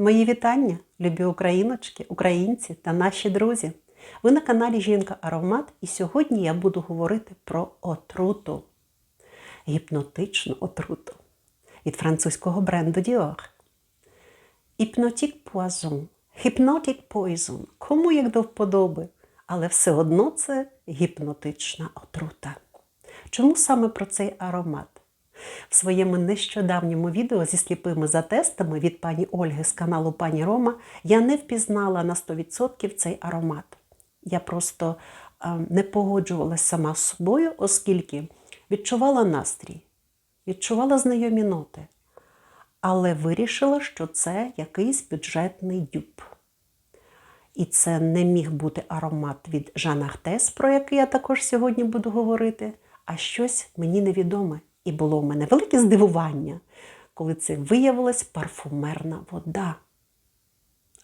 Мої вітання, любі україночки, українці та наші друзі. Ви на каналі Жінка Аромат, і сьогодні я буду говорити про отруту, гіпнотичну отруту від французького бренду Dior. Hypnotic Poison, Hypnotic Poison, кому як до вподоби, але все одно це гіпнотична отрута. Чому саме про цей аромат? В своєму нещодавньому відео зі сліпими затестами від пані Ольги з каналу Пані Рома я не впізнала на 100% цей аромат. Я просто е, не погоджувалася сама з собою, оскільки відчувала настрій, відчувала знайомі ноти, але вирішила, що це якийсь бюджетний дюб. І це не міг бути аромат від Жан Ахтес, про який я також сьогодні буду говорити, а щось мені невідоме. І було в мене велике здивування, коли це виявилась парфумерна вода.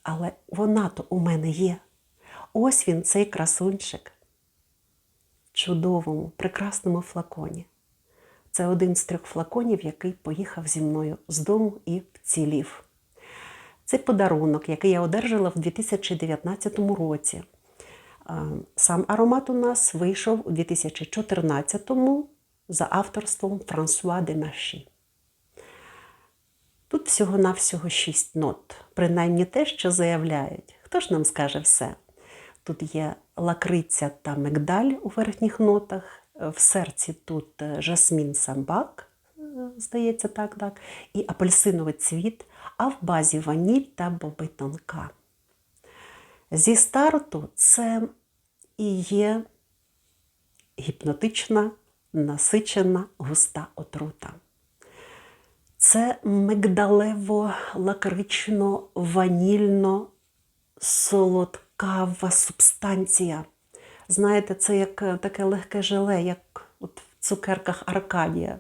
Але вона то у мене є. Ось він, цей красунчик. В чудовому, прекрасному флаконі. Це один з трьох флаконів, який поїхав зі мною з дому і вцілів. Це подарунок, який я одержала в 2019 році. Сам аромат у нас вийшов у 2014 за авторством Франсуа де Маші. Тут всього-навсього шість нот, принаймні те, що заявляють. Хто ж нам скаже все? Тут є лакриця та мигдаль у верхніх нотах, в серці тут жасмін самбак, здається, так, так, і апельсиновий цвіт, а в базі ваніль та боби тонка. Зі старту це і є гіпнотична, насичена густа отрута. Це мигдалево-лакрично-ванільно-солодкава субстанція. Знаєте, це як таке легке желе, як от в цукерках Аркадія.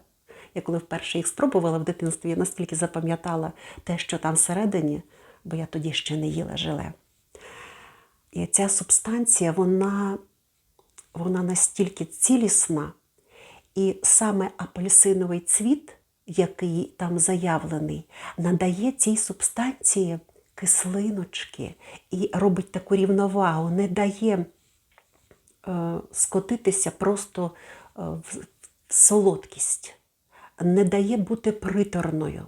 Я коли вперше їх спробувала в дитинстві, я настільки запам'ятала те, що там всередині, бо я тоді ще не їла желе. І ця субстанція, вона, вона настільки цілісна, і саме апельсиновий цвіт, який там заявлений, надає цій субстанції кислиночки і робить таку рівновагу, не дає е, скотитися просто е, в солодкість, не дає бути приторною,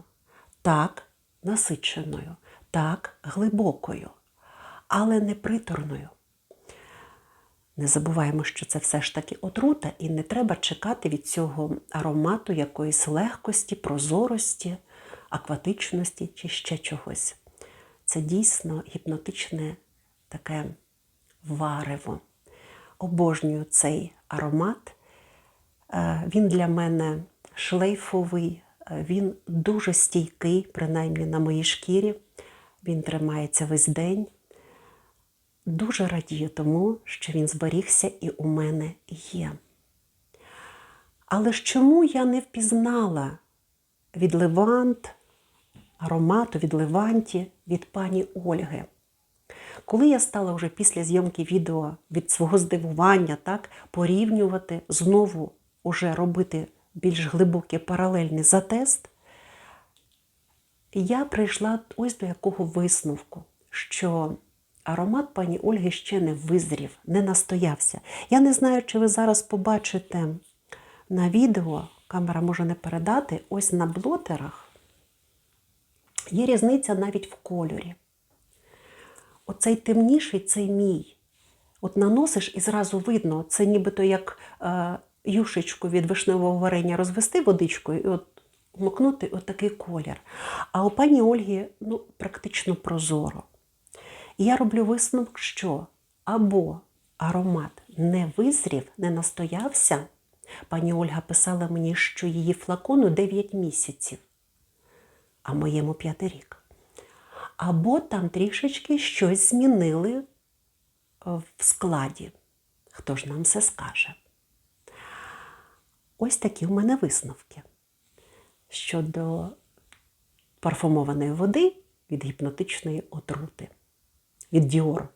так насиченою, так глибокою, але не приторною. Не забуваємо, що це все ж таки отрута, і не треба чекати від цього аромату якоїсь легкості, прозорості, акватичності чи ще чогось. Це дійсно гіпнотичне таке варево. Обожнюю цей аромат. Він для мене шлейфовий, він дуже стійкий, принаймні на моїй шкірі. Він тримається весь день. Дуже радію тому, що він зберігся і у мене є. Але ж чому я не впізнала від Левант, аромату від Леванті від пані Ольги? Коли я стала вже після зйомки відео від свого здивування так, порівнювати, знову уже робити більш глибокий паралельний затест, я прийшла ось до якого висновку, що аромат пані Ольги ще не визрів, не настоявся. Я не знаю, чи ви зараз побачите на відео, камера може не передати, ось на блотерах є різниця навіть в кольорі. Оцей темніший цей мій. От наносиш і зразу видно, це нібито як е, юшечку від вишневого варення розвести водичкою і от вмокнути отакий колір. А у пані Ольги ну, практично прозоро. І я роблю висновок, що або аромат не визрів, не настоявся. Пані Ольга писала мені, що її флакону 9 місяців, а моєму 5 рік. Або там трішечки щось змінили в складі. Хто ж нам все скаже? Ось такі в мене висновки щодо парфумованої води від гіпнотичної отрути від Діор.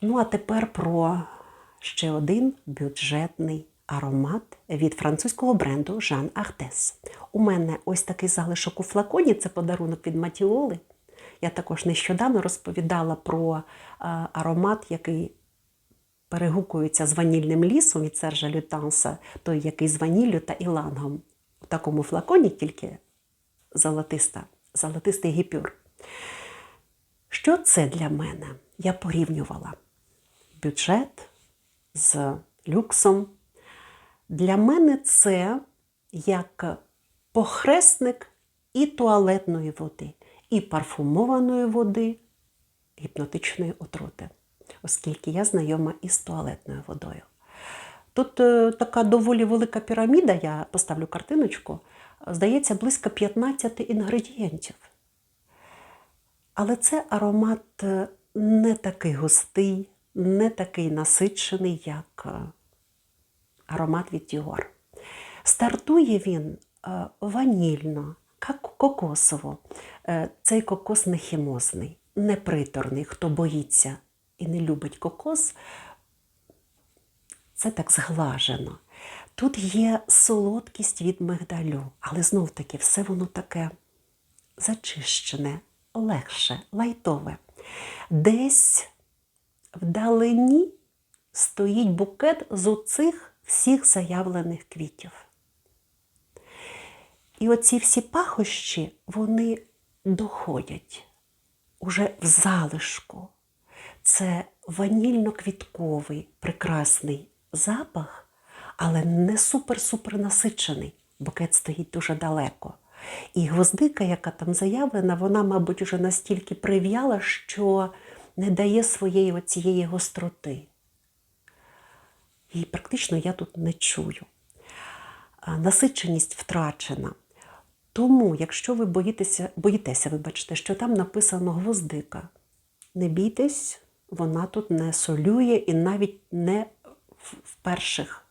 Ну, а тепер про ще один бюджетний аромат від французького бренду Jean Artes. У мене ось такий залишок у флаконі це подарунок від Матіоли. Я також нещодавно розповідала про аромат, який перегукується з ванільним лісом від Сержа Лютанса, той, який з ваніллю та ілангом. У такому флаконі тільки золотиста, золотистий гіпюр. Що це для мене? Я порівнювала бюджет з люксом. Для мене це як похресник і туалетної води, і парфумованої води, гіпнотичної отрути, оскільки я знайома із туалетною водою. Тут е, така доволі велика піраміда, я поставлю картиночку, здається, близько 15 інгредієнтів. Але це аромат е, не такий густий, не такий насичений, як е, аромат від Dior. Стартує він е, ванільно, кокосово. Цей кокос не хімозний, не приторний. Хто боїться і не любить кокос, це так зглажено. Тут є солодкість від мигдалю, але знов таки все воно таке зачищене, легше, лайтове. Десь вдалині стоїть букет з оцих всіх заявлених квітів. І оці всі пахощі, вони доходять уже в залишку. Це ванільно-квітковий прекрасний запах, але не супер-супер насичений. Букет стоїть дуже далеко. І гвоздика, яка там заявлена, вона, мабуть, уже настільки прив'яла, що не дає своєї оцієї гостроти. І практично я тут не чую. Насиченість втрачена. Тому, якщо ви боїтеся, боїтеся, вибачте, що там написано гвоздика, не бійтесь, вона тут не солює і навіть не в перших,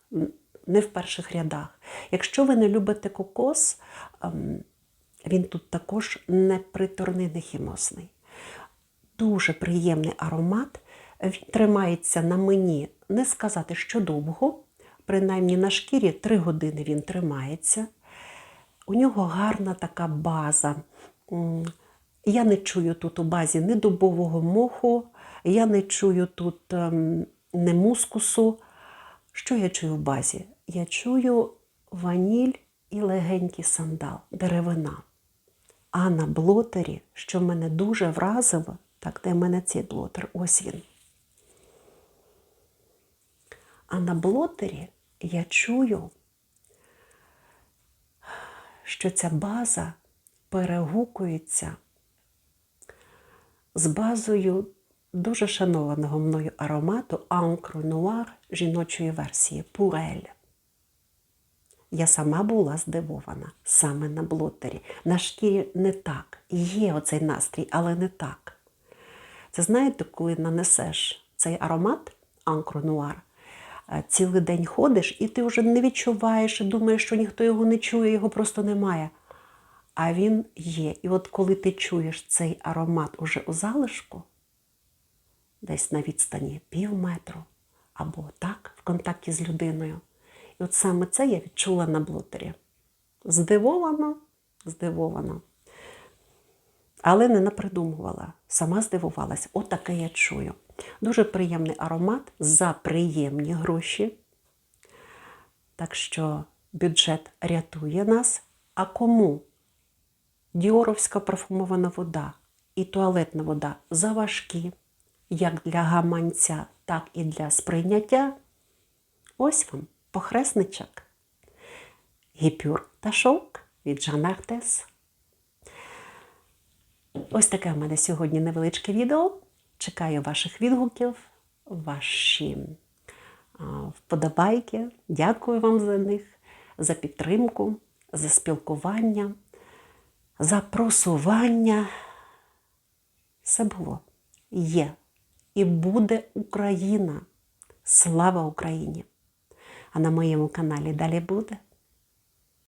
не в перших рядах. Якщо ви не любите кокос, ем, він тут також не приторний, не хімозний. Дуже приємний аромат. Він тримається на мені, не сказати, що довго, принаймні на шкірі 3 години він тримається. У нього гарна така база. Я не чую тут у базі ні дубового моху, я не чую тут ем, ні мускусу. Що я чую в базі? Я чую ваніль і легенький сандал, деревина. А на блотері, що мене дуже вразило, так, де в мене цей блотер? Ось він. А на блотері я чую, що ця база перегукується з базою дуже шанованого мною аромату Encre Noir жіночої версії Пурель. Я сама була здивована саме на блотері. На шкірі не так. Є оцей настрій, але не так. Це знаєте, коли нанесеш цей аромат Noir, е, цілий день ходиш, і ти вже не відчуваєш і думаєш, що ніхто його не чує, його просто немає. А він є. І от коли ти чуєш цей аромат уже у залишку, десь на відстані пів метру, або так, в контакті з людиною. І от саме це я відчула на блотері. Здивовано, здивовано. Але не напридумувала. Сама здивувалась. Отаке я чую. Дуже приємний аромат за приємні гроші. Так що бюджет рятує нас. А кому діоровська парфумована вода і туалетна вода заважкі, як для гаманця, так і для сприйняття. Ось вам похресничок. Гіпюр та шовк від Жан Артес. Ось таке в мене сьогодні невеличке відео. Чекаю ваших відгуків, ваші вподобайки. Дякую вам за них, за підтримку, за спілкування, за просування. Все було, є і буде Україна. Слава Україні! А на моєму каналі далі буде.